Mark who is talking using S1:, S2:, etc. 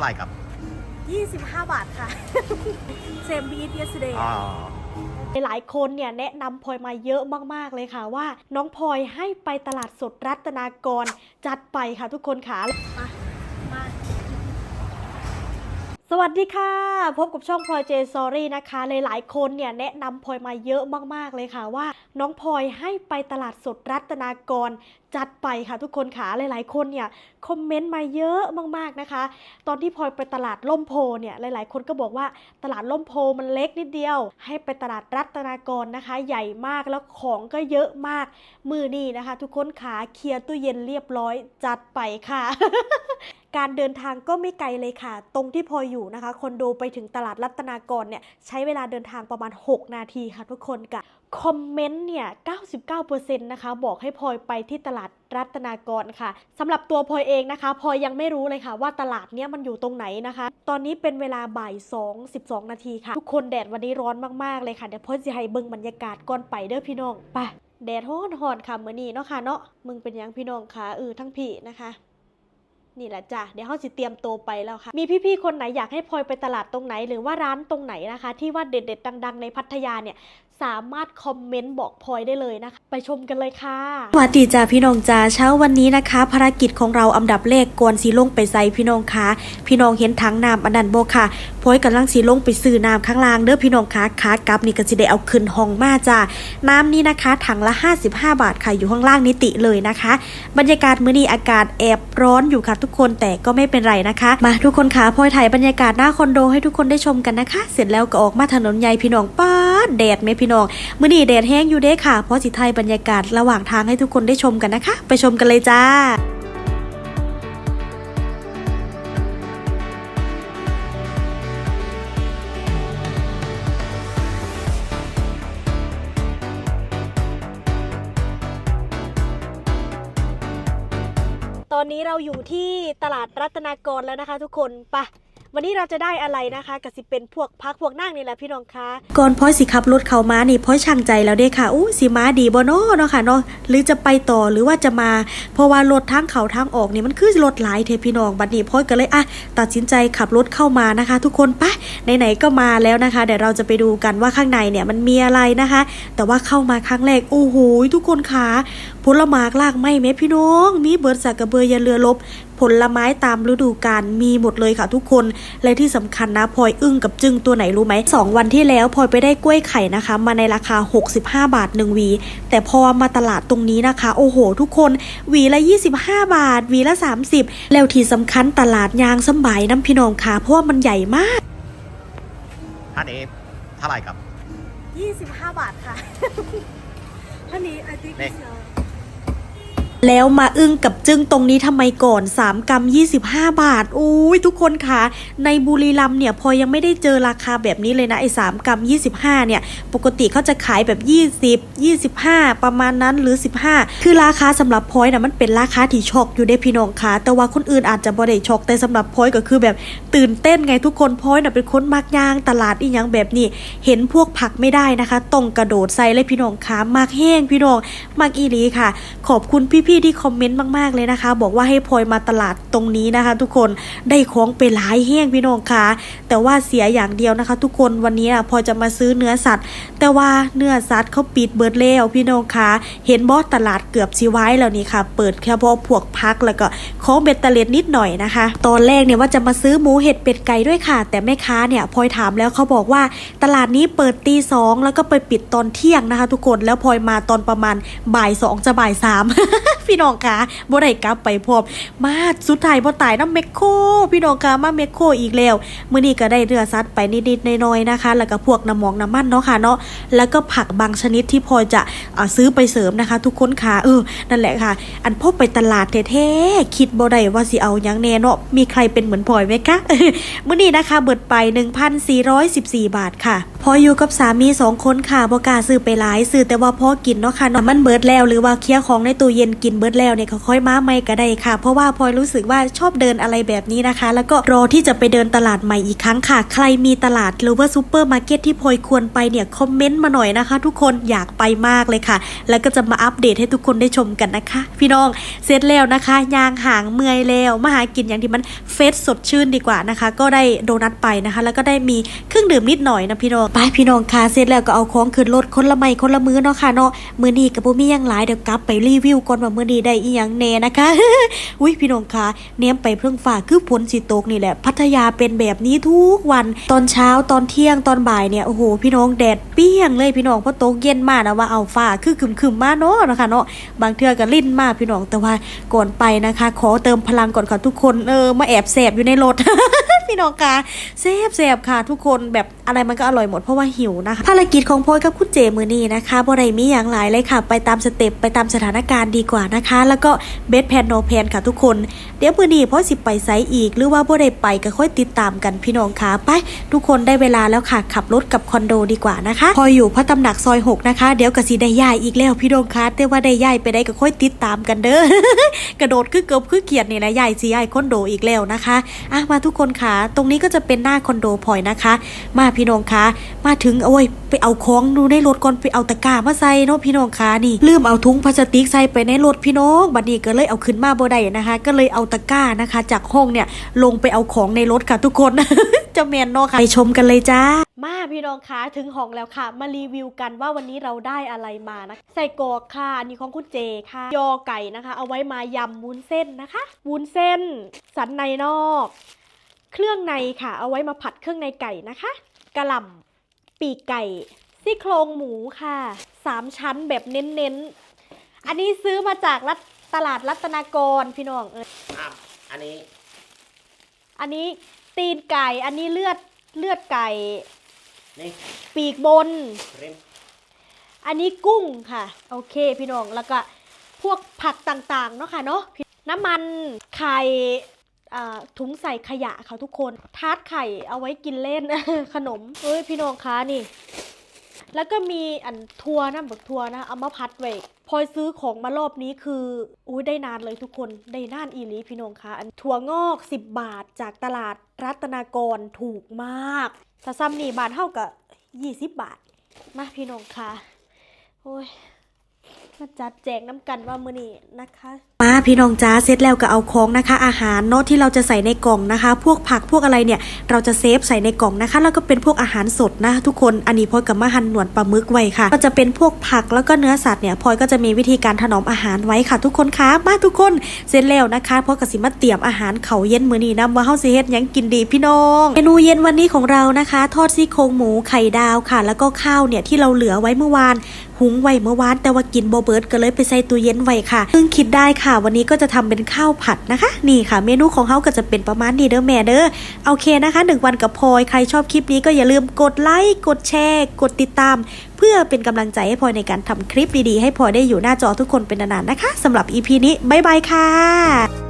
S1: าไหร่ครับ
S2: 25 บาทค่ะ same beat yesterday
S1: อ๋อ
S3: หลายคนเนี่ยแนะนำพลอยมาเยอะมากๆเลยค่ะว่า น้องพลอยให้ไปตลาดสดรัตนากรจัดไปค่ะทุกคนค่ะ
S2: มา มา
S3: สวัสดีค่ะ พบกับช่องพลอยเจสอรี่นะคะหลายๆคนเนี่ยแนะนำพลอยมาเยอะมากๆเลยค่ะว่า น้องพลอยให้ไปตลาดสดรัตนากร จัดไปค่ะทุกคนค่ะหลาย ๆ คนเนี่ยคอมเมนต์มาเยอะมากๆนะคะ ตอนที่พลอยไปตลาดล่มโพเนี่ยหลาย ๆ คนก็บอกว่าตลาดล่มโพมันเล็กนิดเดียว ให้ไปตลาดรัตนากรนะคะ ใหญ่มากแล้วของก็เยอะมากมือนี่นะคะ ทุกคนขาเคลียร์ตู้เย็นเรียบร้อยจัดไปค่ะการเดินทางก็ไม่ไกลเลยค่ะ ตรงที่พลอยอยู่นะคะคอนโดไปถึงตลาดรัตนากรเนี่ยใช้เวลาเดินทางประมาณ 6 นาทีค่ะทุกคนกับคอมเมนต์เนี่ย 99%นะคะ บอกให้พลอยไปที่ตลาดรัตนากรค่ะสำหรับตัวพลอยเองนะคะพลอยยังไม่รู้เลยค่ะ ว่าตลาดเนี้ยมันอยู่ตรงไหนนะคะ ตอนนี้เป็นเวลาบ่าย2 12 นาทีค่ะ ทุกคนแดดวันนี้ร้อนมากๆเลยค่ะเดี๋ยวพลอยจะให้เบิ่งบรรยากาศก่อนไปเด้อพี่น้องไปแดดร้อนหอนค่ะเมื้อนี้เนาะค่ะเนาะมึงเป็นยังพี่น้องค่ะเออทั้งพี่นะคะนี่แหละจ้ะเดี๋ยวเขาสิเตรียมตัวไปแล้วค่ะ มีพี่ๆคนไหนอยากให้พลอยไปตลาดตรงไหน หรือว่าร้านตรงไหนนะคะ ที่ว่าเด็ดๆดัง ๆ ในพัทยาเนี่ย สามารถคอมเมนต์บอกพลอยได้เลยนะคะ ไปชมกันเลยค่ะ
S4: สวัสดีจ้าพี่น้องจ้าเช้าวันนี้นะคะ ภารกิจของเราอันดับแรกก่อนสีลงไปใส่พี่น้องคะพี่น้องเห็นถังน้ำอันนั้นโบค่ะพอยกำลังสีลงไปซื้อน้ำข้างล่างเด้อพี่น้องคะขากลับนี่ก็จะได้เอาขึ้นห้องมาจ้าน้ำนี้นะคะถังละ 55 บาทค่ะอยู่ข้างล่างนิติเลยนะคะ บรรยากาศมื้อนี้อากาศแอบร้อนอยู่ค่ะทุกคนแต่ก็ไม่เป็นไรนะคะ มาทุกคนคะพลอยถ่ายบรรยากาศหน้าคอนโดให้ทุกคนได้ชมกันนะคะ เสร็จแล้วก็ออกมาถนนใหญ่พี่น้องป้า แดดไหมพี่น้องมื่อนี้แดดแห้งอยู่เด้ค่ะ เพราะสิไทยบรรยากาศระหว่างทางให้ทุกคนได้ชมกันนะคะ ไปชมกันเลยจ้า
S3: ตอนนี้เราอยู่ที่ตลาดรัตนากรแล้วนะคะทุกคนไปะ วันนี้เราจะได้อะไรนะคะกสิเป็นพวกพักพวกนั่งนี่แหละพี่น้องคะ
S4: ก่อนพ้อยสิขับรถเข้ามานี่พ้อยช่างใจแล้วเด้ค่ะอู้สิมาดีบ่เนาะเนาะค่ะเนาะหรือจะไปต่อหรือว่าจะมา เพราะว่ารถทางเขาทางออกนี่มันคือรถหลายเทพี่น้องบัดนี้พ้อยก็เลยอะตัดสินใจขับรถเข้ามานะคะ ทุกคนไปไหนๆก็มาแล้วนะคะ เดี๋ยวเราจะไปดูกันว่าข้างในเนี่ยมันมีอะไรนะคะ แต่ว่าเข้ามาครั้งแรกโอ้โหทุกคนค่ะผลไม้ลากไม้แม่พี่น้อง มีเบิร์ดสักกระเบืออยาเรือลบ ผลไม้ตามฤดูกาลมีหมดเลยค่ะทุกคน และที่สำคัญนะพลอยอึ้งกับจึงตัวไหนรู้ไหมสองวันที่แล้วพลอยไปได้กล้วยไข่นะคะ มาในราคา 65 บาท1หวี แต่พอมาตลาดตรงนี้นะคะ โอ้โห ทุกคนหวีละ 25 บาทหวีละ 30 แล้วที่สำคัญตลาดยางสำบายน้ำพี่น้องค่ะเพราะว่ามันใหญ่มาก
S1: ท่านนี้เท่าไหร่ครับ
S2: 25 บาทค่ะท่านี้ I think
S1: นี่
S2: it's uh,
S4: แล้วมาอึ้งกับจึงตรงนี้ทำไมก่อน 3กรัม25 บาทอุ้ยทุกคนคะในบุรีรัมเนี่ยพอยังไม่ได้เจอราคาแบบนี้เลยนะไอ้3กรัม25 เนี่ย ปกติเขาจะขายแบบ 20 25 ประมาณนั้นหรือ 15 คือราคาสำหรับพอยนะมันเป็นราคาที่ช็อกอยู่ได้พี่น้องคะแต่ว่าคนอื่นอาจจะบ่ได้ช็อกแต่สำหรับพอยก็คือแบบตื่นเต้นไงทุกคนพอยน่ะเป็นคนมักย่างตลาดอีหยังแบบนี้ เห็นพวกผักไม่ได้นะคะต้องกระโดดใส่เลยพี่น้องคะมากแห้งพี่น้องมากอีหลีค่ะ ขอบคุณพี่ๆที่คอมเมนต์มากๆเลยนะคะ บอกว่าให้พลอยมาตลาดตรงนี้นะคะ ทุกคนได้ของไปหลายแห้งพี่น้องคะแต่ว่าเสียอย่างเดียวนะคะ ทุกคนวันนี้อะพลอยจะมาซื้อเนื้อสัตว์ แต่ว่าเนื้อสัตว์เขาปิดเบิดแล้วพี่น้องคะเห็นบอสตลาดเกือบสิไว้แล้วนี่ค่ะ เปิดแค่พอพวกพักแล้วก็ของเบ็ดเตล็ดนิดหน่อยนะคะ ตอนแรกเนี่ยว่าจะมาซื้อหมูเห็ดเป็ดไก่ด้วยค่ะ แต่แม่ค้าเนี่ยพลอยถามแล้วเขาบอกว่าตลาดนี้เปิดตีสองแล้วก็ไปปิดตอนเที่ยงนะคะ ทุกคนแล้วพลอยมาตอนประมาณบ่ายสองจะบ่ายสามพี่น้องคะบ่ได้กลับไปพร้อมาสุดท้ายบ่ตายน้ำเมคโค พี่น้องคะมาเมคโคอีกแล้วมื้อนี้ก็ได้เรือซัดไปนิดๆน้อยๆนะคะ แล้วก็พวกน้ำหมองน้ำมันเนาะค่ะเนาะแล้วก็ผักบางชนิดที่พลอจะอซื้อไปเสริมนะคะ ทุกคนค่ะเออนั่นแหละค่ะ อันพบไปตลาดแท้ๆคิดบ่ได้ว่าสิเอาหยังแน่เนาะมีใครเป็นเหมือนพลอยไหมคะมื้อนี้นะคะเบิดไป 1,414 บาทค่ะ พออยู่กับสามีสองคนค่ะบ่กล้าซื้อไปหลายซื้อแต่ว่าพอกินเนาะค่ะเนาะมันเบิดแล้วหรือว่าเคลียร์ของในตู้เย็นกินเบิดแล้วเนี่ยก็ค่อยมาใหม่ก็ได้ค่ะ เพราะว่าพลอยรู้สึกว่าชอบเดินอะไรแบบนี้นะคะ แล้วก็รอที่จะไปเดินตลาดใหม่อีกครั้งค่ะ ใครมีตลาดหรือว่าซูเปอร์มาร์เก็ตที่พลอยควรไปเนี่ยคอมเมนต์มาหน่อยนะคะ ทุกคนอยากไปมากเลยค่ะ แล้วก็จะมาอัปเดตให้ทุกคนได้ชมกันนะคะ พี่น้องเสร็จแล้วนะคะยางหางเมื่อยแล้วมาหากินอย่างที่มันเฟสสดชื่นดีกว่านะคะ ก็ได้โดนัทไปนะคะ แล้วก็ได้มีเครื่องดื่มนิดหน่อยนะพี่น้องไปพี่น้องค่ะเสร็จแล้วก็เอาของขึ้นรถคนละไม้คนละมือเนาะค่ะเนาะมือนี้กับบุมียังหลายเดี๋ยวกลับไปรีวิวก่อนว่ามือนี้ได้อีหยังแน่นะคะอุ้ยพี่น้องค่ะเนียมไปเพิ่งฝ่าคือฝนสิตกนี่แหละ พัทยาเป็นแบบนี้ทุกวัน ตอนเช้าตอนเที่ยงตอนบ่ายเนี่ยโอ้โหพี่น้องแดดเปี้ยงเลยพี่น้องเพราะตกเย็นมากนะว่าเอาฝ่าคือคึมๆมาเนาะนะคะเนาะบางเทื่อก็ลิ่นมากพี่น้องแต่ว่าก่อนไปนะคะ ขอเติมพลังก่อนค่ะทุกคนเออมาแอบแสบอยู่ในรถพี่น้องค่ะแซ่บแซบค่ะทุกคนแบบ อะไรมันก็อร่อยหมดเพราะว่าหิวนะคะภารกิจของพลอยกับคุณเจมือนี้นะคะบ่ได้มีอย่างหลายเลยค่ะ ไปตามสเต็ปไปตามสถานการณ์ดีกว่านะคะ แล้วก็เบสแพนโนแพนค่ะทุกคน เดี๋ยวมือนี้พลอยสิไปไซอีก หรือว่าบ่ได้ไปก็ค่อยติดตามกันพี่น้องค่ะไปทุกคนได้เวลาแล้วค่ะขับรถกับคอนโดดีกว่านะคะ พออยู่พระตำหนักซอย6นะคะเดี๋ยวก็สิได้ย้ายอีกแล้วพี่น้องคะแต่ว่าได้ย้ายไปได้ก็ค่อยติดตามกันเด้อกระโดดคือเกิบคือเกียดนี่แหละย้ายสิย้ายคอนโดอีกแล้วนะคะอะมาทุกคนค่ะตรงนี้ก็จะเป็นหน้าคอนโดพลอยนะคะ มาพี่น้องคะมาถึงโอ้ยไปเอาของดูในรถก่อนไปเอาตะกร้ามาใส่เนาะพี่น้องคะนี่ลืมเอาถุงพลาสติกใส่ไปในรถพี่น้องบัดนี้ก็เลยเอาขึ้นมาบ่ได้นะคะ ก็เลยเอาตะกร้านะคะ จากห้องเนี่ยลงไปเอาของในรถค่ะทุกคนจะแมนเนาะค่ะไปชมกันเลยจ้า
S3: มาพี่น้องคะถึงห้องแล้วค่ะ มารีวิวกันว่าวันนี้เราได้อะไรมานะใส่กอกค่ะนี่ของคุณเจค่ะ ยอไก่นะคะ เอาไว้มายำวุ้นเส้นนะคะวุ้นเส้น สันในนอก เครื่องในค่ะ เอาไว้มาผัดเครื่องในไก่นะคะ กระหล่ำปีกไก่ซี่โครงหมูค่ะสามชั้นแบบเน้นๆ อันนี้ซื้อมาจากรัตตลาดรัตนากรพี่น้องเออ
S1: อะอันนี้
S3: อันนี้ตีนไก่ อันนี้เลือดเลือดไก่
S1: นี่
S3: ปีกบน
S1: เรม
S3: อันนี้กุ้งค่ะ โอเคพี่น้องแล้วก็พวกผักต่างๆเนาะค่ะเนาะน้ำมันไข่อ่า ถุงใส่ขยะค่ะทุกคน ทาร์ตไข่เอาไว้กินเล่นขนมเอ้ยพี่น้องคะนี่ แล้วก็มีอันทัวร์นะบักทัวร์นะเอามาพัดไว้พลอยซื้อของมารอบนี้คืออุ้ยได้นานเลยทุกคนได้นานอีลีพี่น้องคะอันถั่วงอก 10 บาทจากตลาดรัตนากรถูกมากถ้าซ้ำนี่บาทเท่ากับ 20 บาท มาพี่น้องคะโอ้ยมาจัดแจกน้ำกันว่ามือนี้นะคะ
S4: พี่น้องจ้าเสร็จแล้วก็เอาของนะคะ อาหารเนาะที่เราจะใส่ในกล่องนะคะ พวกผักพวกอะไรเนี่ยเราจะเซฟใส่ในกล่องนะคะ แล้วก็เป็นพวกอาหารสดนะ ทุกคนอันนี้พลอยกับมาหั่นหนวดปลาหมึกไว้ค่ะ ก็จะเป็นพวกผักแล้วก็เนื้อสัตว์เนี่ยพลอยก็จะมีวิธีการถนอมอาหารไว้ค่ะ ทุกคนคะมาทุกคนเสร็จแล้วนะคะพลอยก็สิมาเตรียมอาหารเขาเย็นมื้อนี้นะว่าเฮาสิเฮ็ดหยังกินดีพี่น้องเมนูเย็นวันนี้ของเรานะคะ ทอดซี่โครงหมูไข่ดาวค่ะ แล้วก็ข้าวเนี่ยที่เราเหลือไว้เมื่อวาน หุงไว้เมื่อวานแต่ว่ากินโบเบิร์ตก็เลยไปใส่ตู้เย็นไว้ค่ะเพิ่งคิดได้ค่ะ วันนี้ก็จะทำเป็นข้าวผัดนะคะ นี่ค่ะ เมนูของเขาก็จะเป็นประมาณนี้เด้อแม่เด้อโอเคนะคะหนึ่งวันกับพลอยใครชอบคลิปนี้ก็อย่าลืมกดไลค์กดแชร์ กดติดตาม เพื่อเป็นกำลังใจให้พลอยในการทำคลิปดีๆ ให้พลอยได้อยู่หน้าจอทุกคนเป็นนานๆนะคะสำหรับ EP นี้บ๊ายบายค่ะ